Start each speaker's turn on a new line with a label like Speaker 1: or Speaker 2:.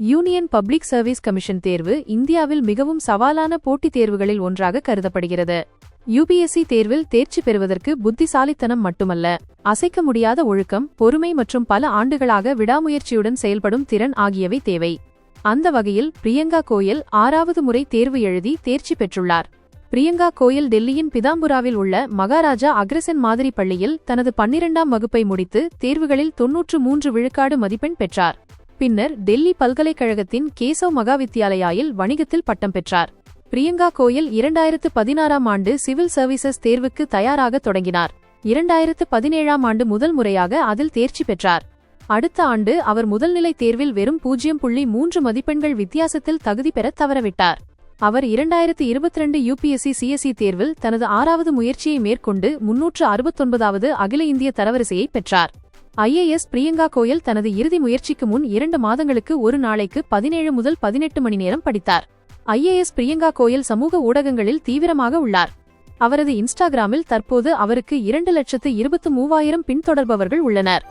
Speaker 1: Union public service commission தேர்வு இந்தியாவில் மிகவும் சவாலான போட்டித் தேர்வுகளில் ஒன்றாக கருதப்படுகிறது. யுபிஎஸ்சி தேர்வில் தேர்ச்சி பெறுவதற்கு புத்திசாலித்தனம் மட்டுமல்ல அசைக்க முடியாத ஒழுக்கம் பொறுமை மற்றும் பல ஆண்டுகளாக விடாமுயற்சியுடன் செயல்படும் திறன் ஆகியவை தேவை. அந்த வகையில் பிரியங்கா கோயல் ஆறாவது முறை தேர்வு எழுதி தேர்ச்சி பெற்றுள்ளார். பிரியங்கா கோயல் டெல்லியின் பிதாம்புராவில் உள்ள மகாராஜா அக்ரசன் மாதிரி பள்ளியில் தனது பன்னிரண்டாம் வகுப்பை முடித்து தேர்வுகளில் தொன்னூற்று மூன்று விழுக்காடு மதிப்பெண் பெற்றார். பின்னர் டெல்லி பல்கலைக்கழகத்தின் கேசவ் மகாவித்யாலயாவில் வணிகத்தில் பட்டம் பெற்றார். பிரியங்கா கோயல் இரண்டாயிரத்து பதினாறாம் ஆண்டு சிவில் சர்வீசஸ் தேர்வுக்கு தயாராக தொடங்கினார். இரண்டாயிரத்து பதினேழாம் ஆண்டு முதல் முறையாக அதில் தேர்ச்சி பெற்றார். அடுத்த ஆண்டு அவர் முதல்நிலை தேர்வில் வெறும் பூஜ்ஜியம் புள்ளி மூன்று மதிப்பெண்கள் வித்தியாசத்தில் தகுதி பெற தவறவிட்டார். அவர் இரண்டாயிரத்து இருபத்திரண்டு யுபிஎஸ்சி சிஎஸ்இ தேர்வில் தனது ஆறாவது முயற்சியை மேற்கொண்டு முன்னூற்று அறுபத்தொன்பதாவது அகில இந்திய தரவரிசையை பெற்றார். ஐஏஎஸ் பிரியங்கா கோயல் தனது இறுதி முயற்சிக்கு முன் இரண்டு மாதங்களுக்கு ஒரு நாளைக்கு பதினேழு முதல் பதினெட்டு மணி நேரம் படித்தார். ஐஏஎஸ் பிரியங்கா கோயல் சமூக ஊடகங்களில் தீவிரமாக உள்ளார். அவரது இன்ஸ்டாகிராமில் தற்போது அவருக்கு இரண்டு லட்சத்து இருபத்து மூவாயிரம் பின்தொடர்பவர்கள் உள்ளனர்.